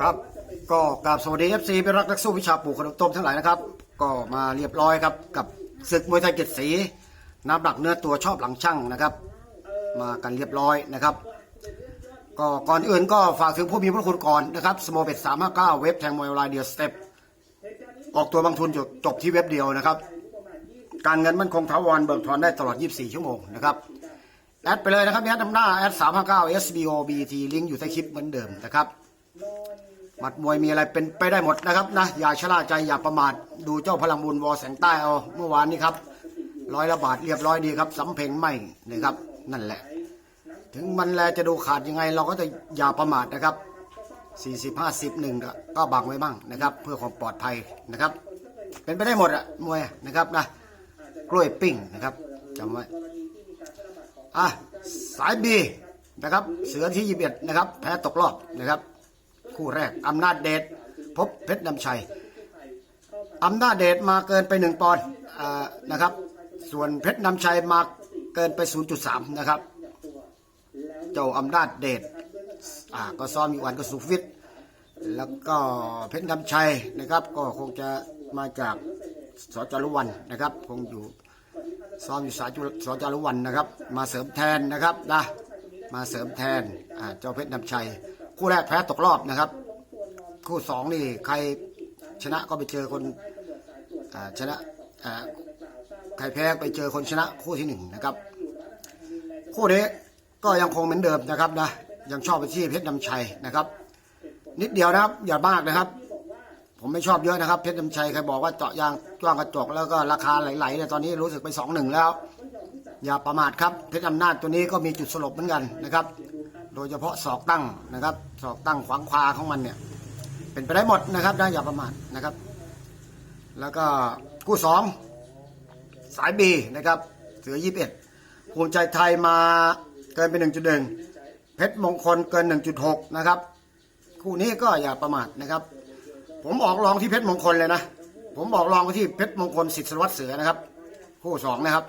ครับ ก็กราบสวัสดีเอฟซีเป็นรักนักสู้วิชาปลูกขนมต้มทั้งหลายนะครับ ก็มาเรียบร้อยครับ กับศึกมวยไทยเจ็ดสีน้ำหนักเนื้อตัวชอบหลังช่างนะครับ มากันเรียบร้อยนะครับ ก็ก่อนอื่นก็ฝากถึงผู้มีพระคุณก่อนนะครับสโมเบ็ดสามห้าเก้าเว็บแทงมวยออนไลน์เดียสเต็ปออกตัวบางทุนจบจบที่เว็บเดียวนะครับ การเงินมั่นคงถาวรเบิกถอนได้ตลอด 24 ชั่วโมงนะครับ แอดไปเลยนะครับแอดนำหน้าแอด359 SBOBT ลิงก์อยู่ใต้คลิปเหมือนเดิมนะครับหมัดมวยมีอะไรเป็นไปได้หมดนะครับนะอย่าชะล่าใจอย่าประมาทดูเจ้าพลังบุญวอแสงใต้เอาเมื่อวานนี้ครับร้อยละบาทเรียบร้อยดีครับสำเพ็งไม่นะครับ นั่นแหละ ถึงมันแลจะดูขาดยังไง เราก็จะอย่าประมาทนะครับ40 50หนึ่งก็บังไว้บ้างนะครับ เพื่อความปลอดภัยนะครับ เป็นไปได้หมดอะมวยนะครับนะกล้วยปิ้งนะครับจำไว้ อะสายบีนะครับ เสือที่21นะครับ แพ้ตกรอบนะครับ คู่แรกอำนาจเดชพบเพชรนำชัยอำนาจเดชมาเกินไปหนึ่งปอนด์นะครับ ส่วนเพชรนำชัยมาเกินไป 0.3 นะครับ เจ้าอำนาจเดชอ่าก็ซ้อมอยู่วันก็สุฟิต แล้วก็เพชรนำชัยนะครับ ก็คงจะมาจากสจรุวันนะครับ คงอยู่ ซ้อมอยู่สายจุสจารุวันนะครับ มาเสริมแทนนะครับนะมาเสริมแทนอ่าเจ้าเพชรนำชัย คู่แรกแพ้ตกรอบนะครับ คู่สองนี่ใครชนะก็ไปเจอคนอ่าชนะอ่าใครแพ้ไปเจอคนชนะคู่ที่หนึ่งนะครับ คู่นี้ก็ยังคงเหมือนเดิมนะครับนะยังชอบไปที่เพชรนำชัยนะครับ นิดเดียวนะครับอย่ามากนะครับ ผมไม่ชอบเยอะนะครับ เพชรน้ำชัยใครบอกว่าเจาะยางจ้วงกระจกแล้วก็ราคาไหลๆเนี่ยตอนนี้รู้สึกไปสองหนึ่งแล้ว อย่าประมาทครับ เพชรอำนาจตัวนี้ก็มีจุดสลบเหมือนกันนะครับ โดยเฉพาะศอกตั้งนะครับศอกตั้งขวางควาของมันเนี่ย เป็นไปได้หมดนะครับนะอย่าประมาทนะครับ แล้วก็คู่สองสายบีนะครับ เสือยี่สิบเอ็ดภูมิใจไทยมาเกินไปหนึ่งจุดหนึ่งเพชรมงคลเกินหนึ่งจุดหกนะครับ คู่นี้ก็อย่าประมาทนะครับ ผมออกรองที่เพชรมงคลเลยนะ ผมออกรองที่เพชรมงคลสิทธิสวัสดิ์เสือนะครับ คู่สองนะครับ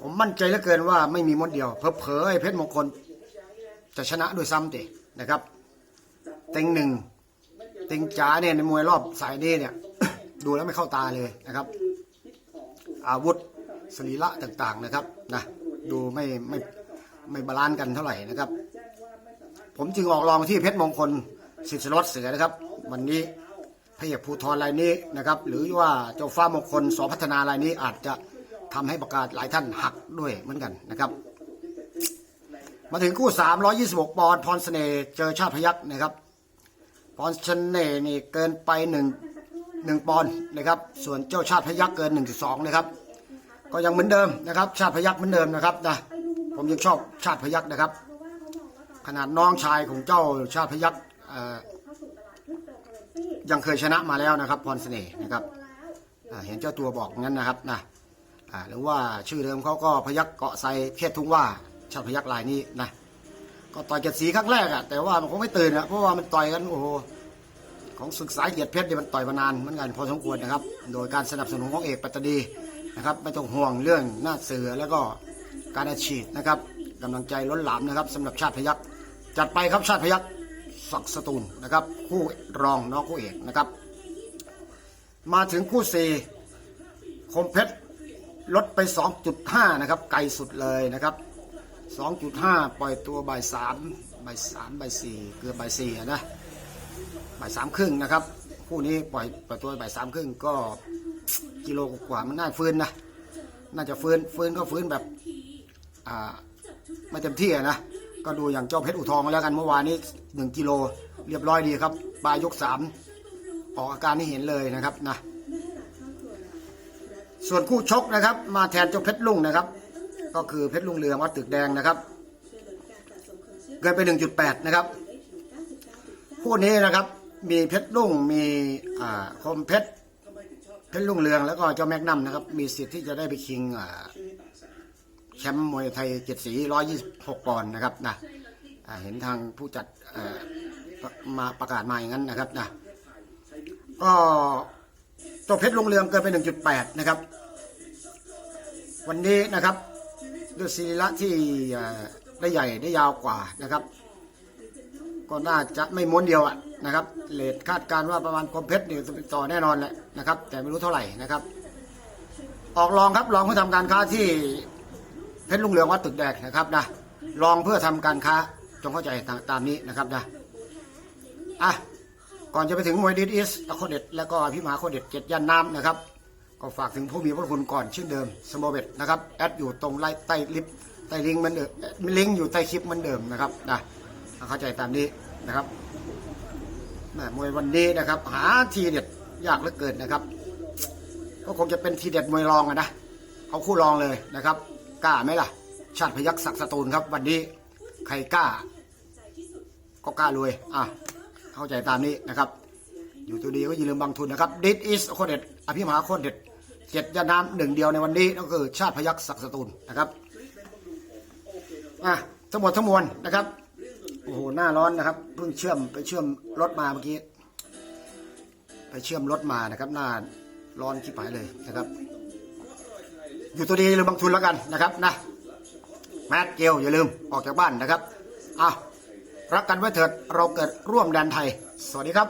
ผมมั่นใจเหลือเกินว่าไม่มีมดเดียว เพอๆไอ้เพชรมงคล จะชนะด้วยซ้ำตินะครับ เต็งหนึ่ง เต็งจ๋าเนี่ยในมวยรอบสายนี้เนี่ย ดูแล้วไม่เข้าตาเลยนะครับ อาวุธสรีระต่างๆนะครับนะดูไม่ไม่ไม่บาลานซ์กันเท่าไหร่นะครับ ผมจึงออกรองที่เพชรมงคลสิทธิรสเสือนะครับ วันนี้พระเอกภูทรรายนี้นะครับ หรือว่าเจ้าฟ้ามงคลสอพัฒนารายนี้อาจจะทำให้ประกาศหลายท่านหักด้วยเหมือนกันนะครับ มาถึงคู่ 326 ปอนด์พรเสน่ห์เจอชาติพยักษ์นะครับพรเสน่ห์นี่เกินไปหนึ่งหนึ่งปอนด์นะครับ ส่วนเจ้าชาติพยักษ์เกิน 1.2 นะครับ ก็ยังเหมือนเดิมนะครับ ชาติพยักษ์เหมือนเดิมนะครับนะผมยังชอบชาติพยักษ์นะครับ ขนาดน้องชายของเจ้าชาติพยักษ์เอ่อ ยังเคยชนะมาแล้วนะครับ พรเสน่ห์นะครับเห็นเจ้าตัวบอกงั้นนะครับนะหรือว่าชื่อเดิมเขาก็พยักษ์เกาะไซเพชรทุ่งว่าชาติพยักษ์ลายนี้นะก็ต่อยเจ็ดสีครั้งแรกอะแต่ว่ามันคงไม่ตื่นอะเพราะว่ามันต่อยกันโอ้โหของศึกษาเหยียดเพชรเนี่ยมันต่อยมานานเหมือนกันพอสมควรนะครับ โดยการสนับสนุนของเอกปัตตดีนะครับไม่ต้องห่วงเรื่องหน้าเสือแล้วก็การอาชีพนะครับกำลังใจล้นหลามนะครับสำหรับชาติพยักษ์จัดไปครับชาติพยักษ์ ศักสตูลนะครับ คู่รองน้องคู่เอกนะครับ มาถึงคู่สี่คมเพชรลดไป 2.5 นะครับ ไกลสุดเลยนะครับ 2.5 ปล่อยตัวบ่ายสามบ่ายสามบ่ายสี่เกือบบ่ายสี่อะนะบ่ายสามครึ่งนะครับคู่นี้ปล่อยปล่อยตัวบ่ายสามครึ่งก็กิโลกว่ามันน่าฟื้นนะน่าจะฟื้นฟื้นก็ฟื้นแบบอ่าไม่เต็มที่นะ ก็ดูอย่างเจ้าเพชรอุทองแล้วกันเมื่อวานนี้หนึ่งกิโลเรียบร้อยดีครับปลายยกสามออกอาการที่เห็นเลยนะครับนะส่วนคู่ชกนะครับ มาแทนเจ้าเพชรลุงนะครับ ก็คือเพชรลุงเรืองวัดตึกแดงนะครับเกินไป1.8นะครับคู่นี้นะครับ มีเพชรลุงมีอ่าคมเพชรเพชรลุงเรืองแล้วก็เจ้าแมกนัมนะครับ มีสิทธิ์ที่จะได้ไปชิงอ่า แชมป์มวยไทยเจ็ดสีร้อยยี่สิบหกปอนด์นะครับนะเห็นทางผู้จัดมาประกาศมาอย่างนั้นนะครับนะก็ตัวเพชรลงเรืองเกินไปหนึ่งจุดแปดนะครับ วันนี้นะครับด้วยศีระที่ได้ใหญ่ได้ยาวกว่านะครับ ก็น่าจะไม่ม้วนเดียวอะนะครับเลทคาดการณ์ว่าประมาณคมเพชรเนี่ยต่อแน่นอนแหละนะครับ แต่ไม่รู้เท่าไหร่นะครับ ออกลองครับลองเพื่อทำการค้าที่ ชรลุงเหลืองวัดตึกแดกนะครับนะลองเพื่อทำการค้าจงเข้าใจตามนี้นะครับนะอะก่อนจะไปถึงมวยดีดอิสโคเด็ดแล้วก็พี่มหาโคเด็ดเจ็ดยันน้ำนะครับ ก็ฝากถึงผู้มีพระคุณก่อนเช่นเดิมสมอเบตนะครับแอดอยู่ตรงไลใต้ลิฟต์ใต้ลิงก์มันเดิมลิงก์อยู่ใต้คลิปมันเดิมนะครับนะเข้าใจตามนี้นะครับแมมวยวันนี้นะครับ หาทีเด็ดยากเหลือเกินนะครับ ก็คงจะเป็นทีเด็ดมวยรองอะนะเอาคู่รองเลยนะครับ กล้าไหมล่ะ ชาติพยักษ์ศักดิ์สตูลครับ วันนี้ใครกล้า ก็กล้ารวยอะเข้าใจตามนี้นะครับ อยู่ตัวดีก็อย่าลืมบางทุนนะครับดิ s อิสโคเด็ดอภิมหาโคเด็ดเจ็ดยาน้ำหนึ่งเดียวในวันนี้ก็คือชาติพยักษ์ศักดิ์สตูลนะครับอะทั้งหมดทั้งมวลนะครับโอ้โหหน้าร้อนนะครับเพิ่งเชื่อมไปเชื่อมรถมาเมื่อกี้ไปเชื่อมรถมานะครับ หน้าร้อนชิบหายเลยนะครับ อยู่ตัวดีอย่าลืมบางทุนแล้วกันนะครับนะแมทเกลอย่าลืมออกจากบ้านนะครับอะรักกันไว้เถิดเราเกิดร่วมแดนไทย สวัสดีครับ